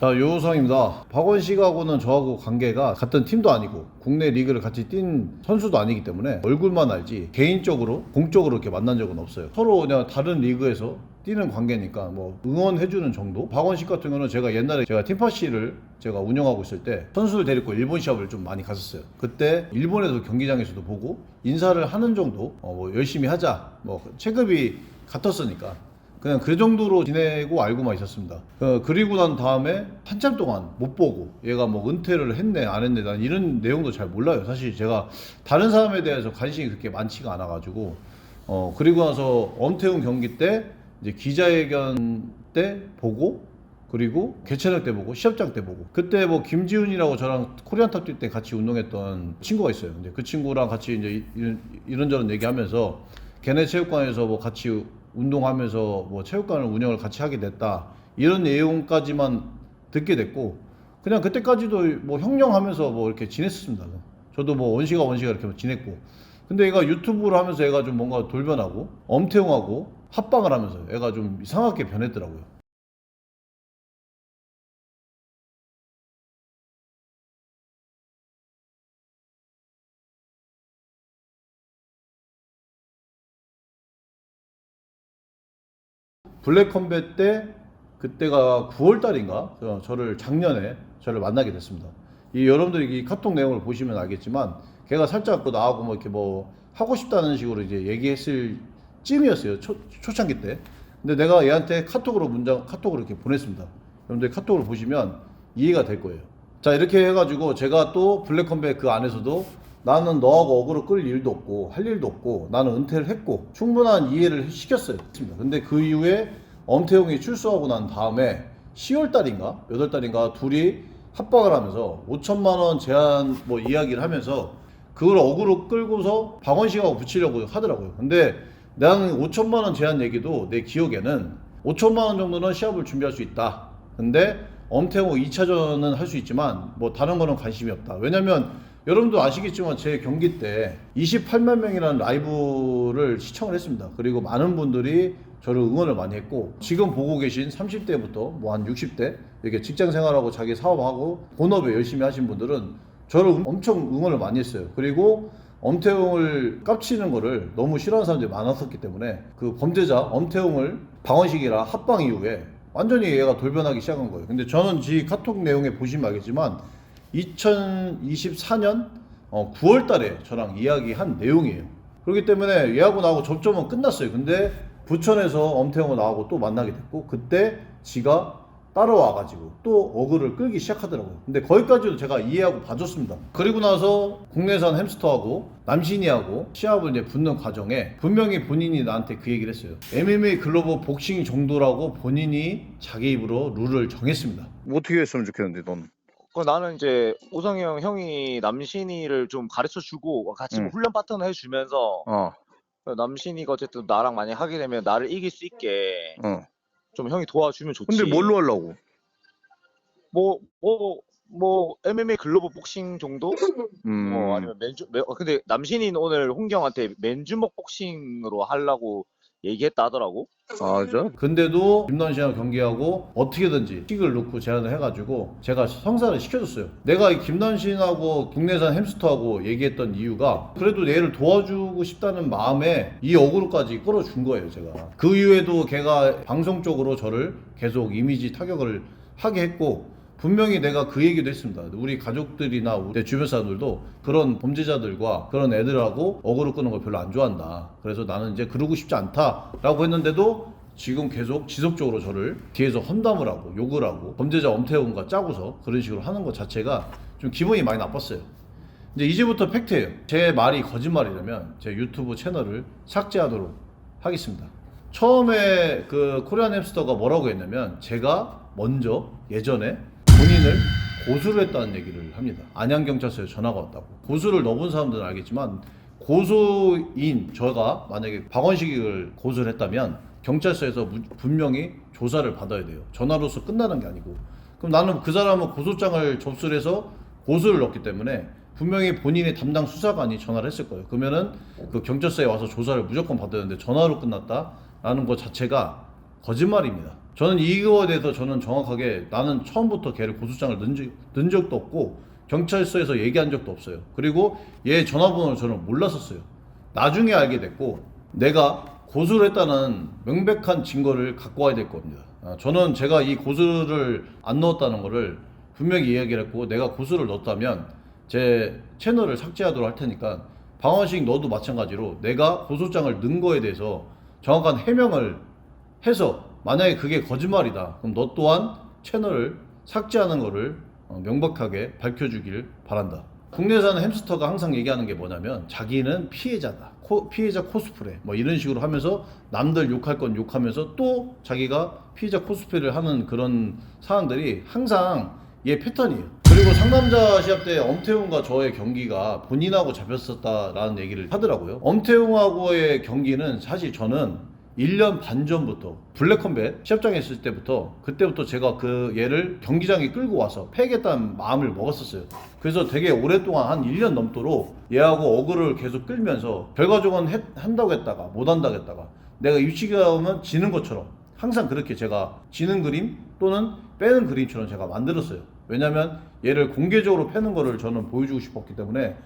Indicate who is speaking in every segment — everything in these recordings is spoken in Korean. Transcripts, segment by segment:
Speaker 1: 자, 요상입니다. 박원식하고는 저하고 관계가 같은 팀도 아니고 국내 리그를 같이 뛴 선수도 아니기 때문에 얼굴만 알지 개인적으로 공적으로 이렇게 만난 적은 없어요. 서로 그냥 다른 리그에서 뛰는 관계니까 뭐 응원해주는 정도. 박원식 같은 경우는 제가 옛날에 제가 팀파시를 제가 운영하고 있을 때 선수를 데리고 일본 시합을 좀 많이 갔었어요. 그때 일본에서 경기장에서도 보고 인사를 하는 정도 어, 뭐 열심히 하자. 뭐 체급이 같았으니까 그냥 그 정도로 지내고 알고만 있었습니다. 어, 그리고 난 다음에 한참 동안 못 보고 얘가 뭐 은퇴를 했네 안 했네 난 이런 내용도 잘 몰라요. 사실 제가 다른 사람에 대해서 관심이 그렇게 많지가 않아가지고 어 그리고 나서 엄태웅 경기 때 이제 기자회견 때 보고 그리고 개최력 때 보고 시합장 때 보고 그때 뭐 김지훈이라고 저랑 코리안 탑뛸때 같이 운동했던 친구가 있어요. 근데 그 친구랑 같이 이제 이런저런 얘기하면서 걔네 체육관에서 뭐 같이 운동하면서 뭐 체육관을 운영을 같이 하게 됐다 이런 내용까지만 듣게 됐고 그냥 그때까지도 뭐 형령하면서 뭐 이렇게 지냈습니다. 저도 뭐 원시가 원시가 이렇게 지냈고 근데 얘가 유튜브를 하면서 얘가 좀 뭔가 돌변하고 엄태웅하고 합방을 하면서 얘가 좀 이상하게 변했더라고요. 블랙 컴뱃 때 그때가 9월 달인가 저- 저를 작년에 저를 만나게 됐습니다. 이 여러분들이 이 카톡 내용을 보시면 알겠지만 걔가 살짝 그 나하고 뭐 이렇게 뭐 하고 싶다는 식으로 이제 얘기했을 쯤이었어요. 초, 초창기 때. 근데 내가 얘한테 카톡으로 문장 카톡으로 이렇게 보냈습니다. 여러분들 카톡을 보시면 이해가 될 거예요. 자 이렇게 해가지고 제가 또 블랙 컴뱃 그 안에서도 나는 너하고 어그로 끌 일도 없고 할 일도 없고 나는 은퇴를 했고 충분한 이해를 시켰어요. 근데 그 이후에 엄태웅이 출소하고 난 다음에 10월 달인가 8월 달인가 둘이 합방을 하면서 5천만 원 제한 뭐 이야기를 하면서 그걸 어그로 끌고서 박원식하고 붙이려고 하더라고요. 근데 나는 5천만 원 제한 얘기도 내 기억에는 5천만 원 정도는 시합을 준비할 수 있다. 근데 엄태웅 2차전은 할 수 있지만 뭐 다른 거는 관심이 없다. 왜냐면 여러분도 아시겠지만 제 경기 때 28만 명이라는 라이브를 시청을 했습니다. 그리고 많은 분들이 저를 응원을 많이 했고 지금 보고 계신 30대부터 뭐 한 60대 이렇게 직장 생활하고 자기 사업하고 본업에 열심히 하신 분들은 저를 엄청 응원을 많이 했어요. 그리고 엄태웅을 깝치는 거를 너무 싫어하는 사람들이 많았었기 때문에 그 범죄자 엄태웅을 방원식이랑 합방 이후에 완전히 얘가 돌변하기 시작한 거예요. 근데 저는 지 카톡 내용에 보시면 알겠지만 2024년 9월 달에 저랑 이야기한 내용이에요. 그렇기 때문에 얘하고 나하고 접점은 끝났어요. 근데 부천에서 엄태웅을 나하고 또 만나게 됐고 그때 지가 따라와가지고 또 어그를 끌기 시작하더라고요. 근데 거기까지도 제가 이해하고 봐줬습니다. 그리고 나서 국내산 햄스터하고 남신이하고 시합을 이제 붙는 과정에 분명히 본인이 나한테 그 얘기를 했어요. MMA 글로벌 복싱 정도라고 본인이 자기 입으로 룰을 정했습니다.
Speaker 2: 뭐 어떻게 했으면 좋겠는데 넌?
Speaker 3: 그 나는 이제 오성이 형 형이 남신이를 좀 가르쳐 주고 같이 뭐
Speaker 2: 응.
Speaker 3: 훈련 파트너 해주면서
Speaker 2: 어,
Speaker 3: 남신이가 어쨌든 나랑 만약 하게 되면 나를 이길 수 있게
Speaker 2: 어.
Speaker 3: 좀 형이 도와주면 좋지.
Speaker 2: 근데 뭘로 하려고?
Speaker 3: 뭐, 뭐, 뭐, MMA 글로벌 복싱 정도?
Speaker 2: 음,
Speaker 3: 뭐, 아니면 맨주, 맨- 어, 근데 남신이는 오늘 홍경한테 맨주먹 복싱으로 하려고 얘기했다 하더라고.
Speaker 2: 아, 저?
Speaker 1: 근데도 김남 씨랑 경기하고 어떻게든지 킥을 넣고 제안을 해가지고 제가 성사를 시켜줬어요. 내가 이 김남 씨하고 국내산 햄스터하고 얘기했던 이유가 그래도 얘를 도와주고 싶다는 마음에 이 어그로까지 끌어준 거예요, 제가. 그 이후에도 걔가 방송 쪽으로 저를 계속 이미지 타격을 하게 했고 분명히 내가 그 얘기도 했습니다. 우리 가족들이나 내 주변 사람들도 그런 범죄자들과 그런 애들하고 어그로 끄는 걸 별로 안 좋아한다. 그래서 나는 이제 그러고 싶지 않다라고 했는데도 지금 계속 지속적으로 저를 뒤에서 험담을 하고 욕을 하고 범죄자 엄태웅과 짜고서 그런 식으로 하는 것 자체가 좀 기분이 많이 나빴어요. 이제 이제부터 팩트예요. 제 말이 거짓말이라면 제 유튜브 채널을 삭제하도록 하겠습니다. 처음에 그 코리안 햄스터가 뭐라고 했냐면 제가 먼저 예전에 본인을 고소를 했다는 얘기를 합니다. 안양경찰서에 전화가 왔다고. 고소를 넣어본 사람들은 알겠지만 고소인 저가 만약에 박원식을 고소를 했다면 경찰서에서 무- 분명히 조사를 받아야 돼요. 전화로서 끝나는 게 아니고. 그럼 나는 그 사람은 고소장을 접수를 해서 고소를 넣었기 때문에 분명히 본인의 담당 수사관이 전화를 했을 거예요. 그러면은 그 경찰서에 와서 조사를 무조건 받아야 되는데 전화로 끝났다라는 것 자체가 거짓말입니다. 저는 이거에 대해서 저는 정확하게 나는 처음부터 걔를 고소장을 넣은, 적, 넣은 적도 없고 경찰서에서 얘기한 적도 없어요. 그리고 얘 전화번호를 저는 몰랐었어요. 나중에 알게 됐고 내가 고소를 했다는 명백한 증거를 갖고 와야 될 겁니다. 아, 저는 제가 이 고소를 안 넣었다는 거를 분명히 이야기를 했고 내가 고소를 넣었다면 제 채널을 삭제하도록 할 테니까 방원식 너도 마찬가지로 내가 고소장을 넣은 거에 대해서 정확한 해명을 해서 만약에 그게 거짓말이다. 그럼 너 또한 채널을 삭제하는 거를 어, 명백하게 밝혀주길 바란다. 국내산 햄스터가 항상 얘기하는 게 뭐냐면 자기는 피해자다. 코- 피해자 코스프레. 뭐 이런 식으로 하면서 남들 욕할 건 욕하면서 또 자기가 피해자 코스프레를 하는 그런 사람들이 항상 얘 패턴이에요. 그리고 상남자 시합 때 엄태웅과 저의 경기가 본인하고 잡혔었다라는 얘기를 하더라고요. 엄태웅하고의 경기는 사실 저는 1년 반 전부터 블랙컴뱃 시합장에 있을 때부터 그때부터 제가 그 얘를 경기장에 끌고 와서 패겠다는 마음을 먹었었어요. 그래서 되게 오랫동안 한 1년 넘도록 얘하고 어그를 계속 끌면서 결과적으로는 했- 한다고 했다가 못 한다고 했다가 내가 입시가 오면 지는 것처럼 항상 그렇게 제가 지는 그림 또는 빼는 그림처럼 제가 만들었어요. 왜냐면 얘를 공개적으로 패는 거를 저는 보여주고 싶었기 때문에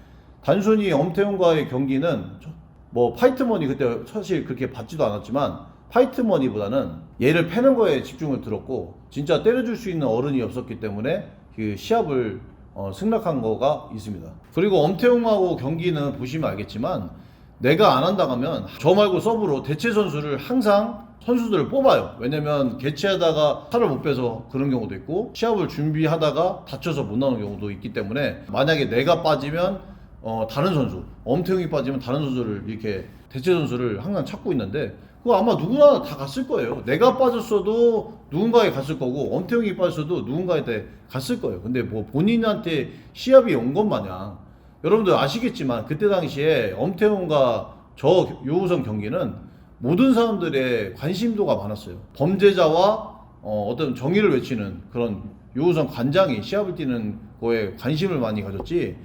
Speaker 1: 단순히 엄태웅과의 경기는 저- 뭐 파이트머니 그때 사실 그렇게 받지도 않았지만 파이트머니보다는 얘를 패는 거에 집중을 들었고 진짜 때려줄 수 있는 어른이 없었기 때문에 그 시합을 어, 승낙한 거가 있습니다. 그리고 엄태웅하고 경기는 보시면 알겠지만 내가 안 한다 하면 저 말고 서브로 대체 선수를 항상 선수들을 뽑아요. 왜냐면 개최하다가 살을 못 빼서 그런 경우도 있고 시합을 준비하다가 다쳐서 못 나오는 경우도 있기 때문에 만약에 내가 빠지면 어, 다른 선수, 엄태웅이 빠지면 다른 선수를 이렇게 대체 선수를 항상 찾고 있는데 그거 아마 누구나 다 갔을 거예요. 내가 빠졌어도 누군가에 갔을 거고 엄태웅이 빠졌어도 누군가한테 갔을 거예요. 근데 뭐 본인한테 시합이 온 것 마냥 여러분들 아시겠지만 그때 당시에 엄태웅과 저 요우성 경기는 모든 사람들의 관심도가 많았어요. 범죄자와 어, 떤 정의를 외치는 그런 요우성 관장이 시합을 뛰는 거에 관심을 많이 가졌지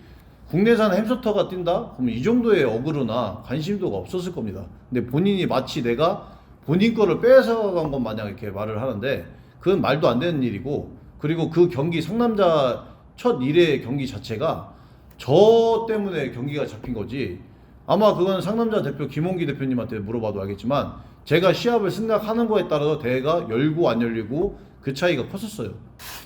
Speaker 1: 국내산 햄스터가 뛴다? 그럼 이 정도의 어그로나 관심도가 없었을 겁니다. 근데 본인이 마치 내가 본인 거를 뺏어간 것 마냥 이렇게 말을 하는데 그건 말도 안 되는 일이고 그리고 그 경기 상남자 첫 1회 경기 자체가 저 때문에 경기가 잡힌 거지 아마 그건 상남자 대표 김홍기 대표님한테 물어봐도 알겠지만 제가 시합을 승낙하는 거에 따라서 대회가 열고 안 열리고 그 차이가 컸었어요.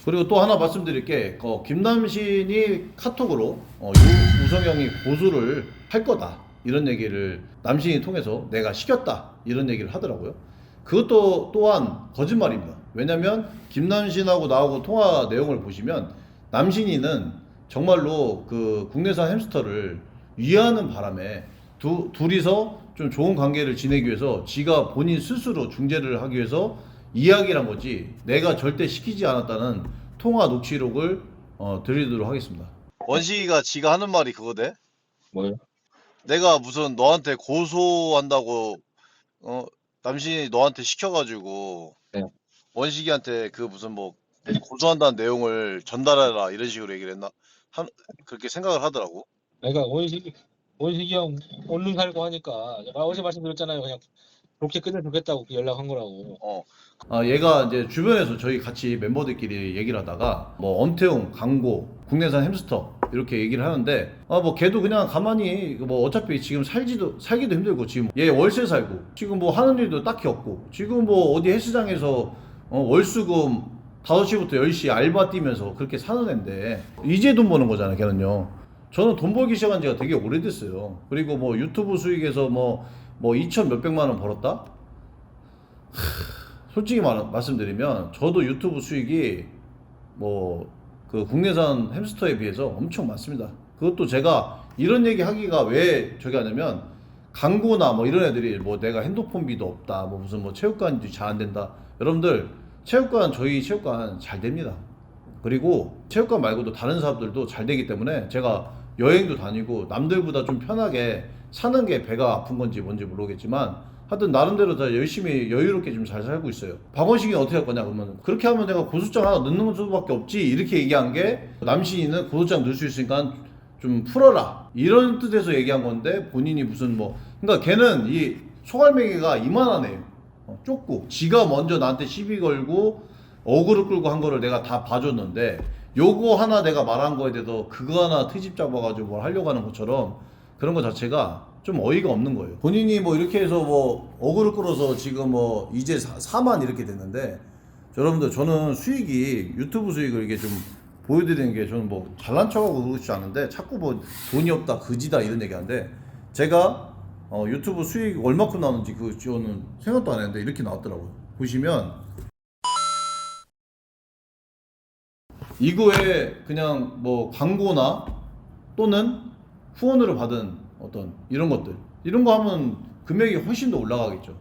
Speaker 1: 그리고 또 하나 말씀드릴 게 어, 김남신이 카톡으로 어, 유, 우성형이 고소를 할 거다 이런 얘기를 남신이 통해서 내가 시켰다 이런 얘기를 하더라고요. 그것도 또한 거짓말입니다. 왜냐면 김남신하고 나하고 통화 내용을 보시면 남신이는 정말로 그 국내산 햄스터를 위하는 바람에 두, 둘이서 좀 좋은 관계를 지내기 위해서 지가 본인 스스로 중재를 하기 위해서 이야기를 한 거지 내가 절대 시키지 않았다는 통화 녹취록을 어, 드리도록 하겠습니다.
Speaker 4: 원식이가 지가 하는 말이 그거대.
Speaker 3: 뭐요?
Speaker 4: 내가 무슨 너한테 고소한다고 어 남신이 너한테 시켜가지고
Speaker 3: 네.
Speaker 4: 원식이한테 그 무슨 뭐 고소한다는 내용을 전달해라 이런 식으로 얘기를 했나? 한 그렇게 생각을 하더라고.
Speaker 5: 그러니까 원식이 원식이 형 얼른 살고 하니까 제가 어제 말씀드렸잖아요. 그냥 그렇게 끝내 좋겠다고 그 연락한 거라고.
Speaker 4: 어.
Speaker 1: 아, 얘가 이제 주변에서 저희 같이 멤버들끼리 얘기를 하다가 뭐 엄태웅, 강고, 국내산 햄스터 이렇게 얘기를 하는데 아 뭐 걔도 그냥 가만히 뭐 어차피 지금 살지도 살기도 힘들고 지금 얘 월세 살고 지금 뭐 하는 일도 딱히 없고 지금 뭐 어디 헬스장에서 어, 월수금 5시부터 10시 알바 뛰면서 그렇게 사는 애인데 이제 돈 버는 거잖아 걔는요. 저는 돈 벌기 시작한 지가 되게 오래됐어요. 그리고 뭐 유튜브 수익에서 뭐 뭐 2천 몇백만 원 벌었다? 솔직히 말, 말씀드리면 저도 유튜브 수익이 뭐 그 국내산 햄스터에 비해서 엄청 많습니다. 그것도 제가 이런 얘기 하기가 왜 저기 하냐면 광고나 뭐 이런 애들이 뭐 내가 핸드폰비도 없다 뭐 무슨 뭐 체육관도 잘안 된다 여러분들 체육관 저희 체육관 잘 됩니다. 그리고 체육관 말고도 다른 사업들도 잘 되기 때문에 제가 여행도 다니고 남들보다 좀 편하게 사는 게 배가 아픈 건지 뭔지 모르겠지만 하여튼 나름대로 다 열심히 여유롭게 좀 잘 살고 있어요. 박원식이 어떻게 할 거냐 그러면 그렇게 하면 내가 고소장 하나 넣는 수밖에 없지 이렇게 얘기한 게 남신이는 고소장 넣을 수 있으니까 좀 풀어라 이런 뜻에서 얘기한 건데 본인이 무슨 뭐 그러니까 걔는 이 소갈매기가 이만한 애예요. 어, 쫓고 지가 먼저 나한테 시비 걸고 어그로 끌고 한 거를 내가 다 봐줬는데 요거 하나 내가 말한 거에 대해서 그거 하나 트집 잡아가지고 뭘 하려고 하는 것처럼 그런 거 자체가 좀 어이가 없는 거예요. 본인이 뭐 이렇게 해서 뭐 어그로 끌어서 지금 뭐 이제 4, 만 이렇게 됐는데 여러분들 저는 수익이 유튜브 수익을 이게 좀 보여드리는 게 저는 뭐 잘난 척하고 그러지 않은데 자꾸 뭐 돈이 없다 그지다 이런 얘기하는데 제가 어, 유튜브 수익 얼마큼 나오는지 그 저는 생각도 안 했는데 이렇게 나왔더라고요. 보시면 이거에 그냥 뭐 광고나 또는 후원으로 받은 어떤 이런 것들 이런 거 하면 금액이 훨씬 더 올라가겠죠.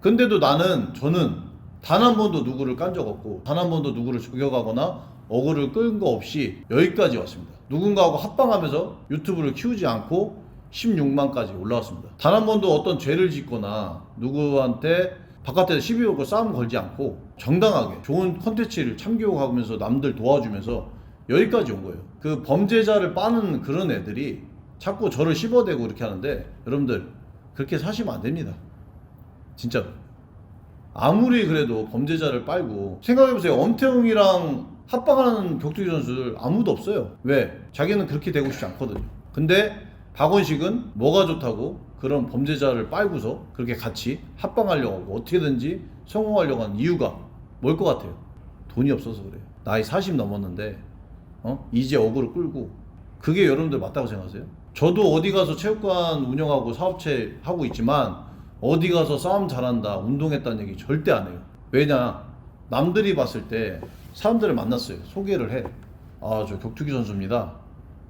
Speaker 1: 근데도 나는 저는 단 한 번도 누구를 깐 적 없고 단 한 번도 누구를 저격하거나 어그를 끌은 거 없이 여기까지 왔습니다. 누군가하고 합방하면서 유튜브를 키우지 않고 16만까지 올라왔습니다. 단 한 번도 어떤 죄를 짓거나 누구한테 바깥에서 시비 걸고 싸움 걸지 않고 정당하게 좋은 컨텐츠를 참교육하면서 남들 도와주면서 여기까지 온 거예요. 그 범죄자를 빠는 그런 애들이 자꾸 저를 씹어대고 이렇게 하는데 여러분들 그렇게 사시면 안 됩니다. 진짜로. 아무리 그래도 범죄자를 빨고 생각해보세요. 엄태웅이랑 합방하는 격투기 선수들 아무도 없어요. 왜? 자기는 그렇게 되고 싶지 않거든요. 근데 박원식은 뭐가 좋다고 그런 범죄자를 빨고서 그렇게 같이 합방하려고 하고 어떻게든지 성공하려고 하는 이유가 뭘 것 같아요? 돈이 없어서 그래요. 나이 40 넘었는데 어? 이제 어그로 끌고 그게 여러분들 맞다고 생각하세요? 저도 어디 가서 체육관 운영하고 사업체 하고 있지만 어디 가서 싸움 잘한다, 운동했다는 얘기 절대 안 해요. 왜냐? 남들이 봤을 때 사람들을 만났어요. 소개를 해. 아, 저 격투기 선수입니다.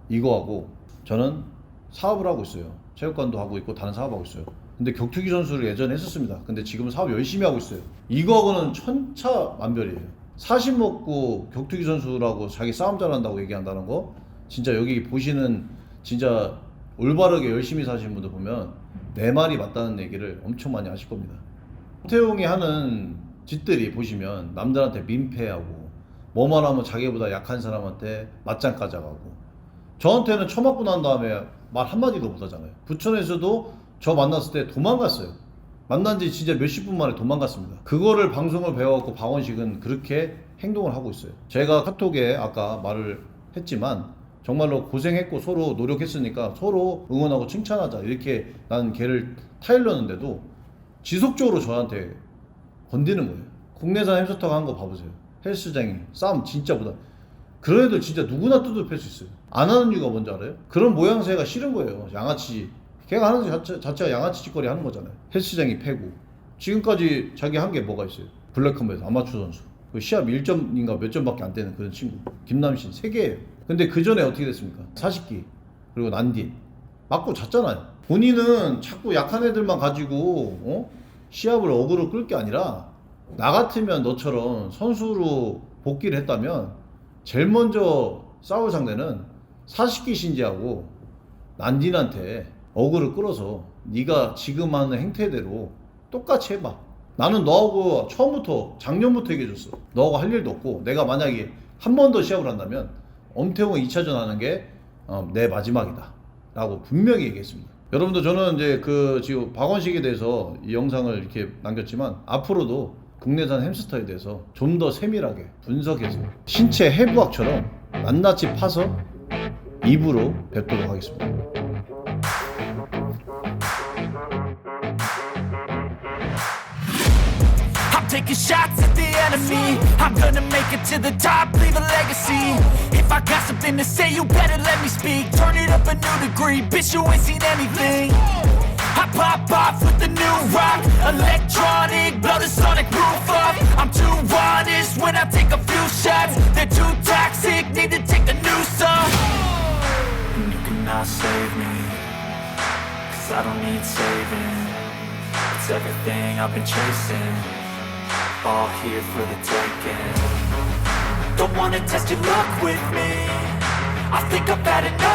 Speaker 1: 이거 하고 저는 사업을 하고 있어요. 체육관도 하고 있고 다른 사업하고 있어요. 근데 격투기 선수를 예전에 했었습니다. 근데 지금 사업 열심히 하고 있어요. 이거하고는 천차만별이에요. 40 먹고 격투기 선수라고 자기 싸움 잘한다고 얘기한다는 거 진짜 여기 보시는 진짜 올바르게 열심히 사시는 분들 보면 내 말이 맞다는 얘기를 엄청 많이 하실 겁니다. 태용이 하는 짓들이 보시면 남들한테 민폐하고 뭐만 하면 자기보다 약한 사람한테 맞짱 까자가고 저한테는 처맞고 난 다음에 말 한마디도 못 하잖아요. 부천에서도 저 만났을 때 도망갔어요. 만난 지 진짜 몇십 분 만에 도망갔습니다. 그거를 방송을 배워갖고 박원식은 그렇게 행동을 하고 있어요. 제가 카톡에 아까 말을 했지만 정말로 고생했고 서로 노력했으니까 서로 응원하고 칭찬하자 이렇게 나는 걔를 타일렀는데도 지속적으로 저한테 건드는 거예요. 국내산 햄스터가 한 거 봐보세요. 헬스장이 싸움 진짜 보다. 그런 애들 진짜 누구나 두드려 팰수 있어요. 안 하는 이유가 뭔지 알아요? 그런 모양새가 싫은 거예요. 양아치. 걔가 하는 자체, 자체가 양아치 짓거리 하는 거잖아요. 헬스장이 패고. 지금까지 자기 한 게 뭐가 있어요? 블랙컴뱃 아마추어 선수. 그 시합 1점인가 몇 점밖에 안 되는 그런 친구. 김남신. 세개예요 근데 그 전에 어떻게 됐습니까? 사식기. 그리고 난딘. 맞고 잤잖아요. 본인은 자꾸 약한 애들만 가지고, 어? 시합을 어그로 끌 게 아니라, 나 같으면 너처럼 선수로 복귀를 했다면, 제일 먼저 싸울 상대는 사식기 신지하고 난딘한테 어그를 끌어서 네가 지금 하는 행태대로 똑같이 해봐. 나는 너하고 처음부터 작년부터 얘기해줬어. 너하고 할 일도 없고 내가 만약에 한 번 더 시합을 한다면 엄태웅은 2차전 하는 게 내 마지막이다. 라고 분명히 얘기했습니다. 여러분들 저는 이제 그 지금 박원식에 대해서 이 영상을 이렇게 남겼지만 앞으로도 국내산 햄스터에 대해서 좀 더 세밀하게 분석해서 신체 해부학처럼 낱낱이 파서 입으로 뵙도록 하겠습니다.
Speaker 6: When I take a few shots. They're too toxic, need to take a new off. And you cannot save me, cause I don't need saving. It's everything I've been chasing all here for the taking. Don't wanna test your luck with me. I think I've had enough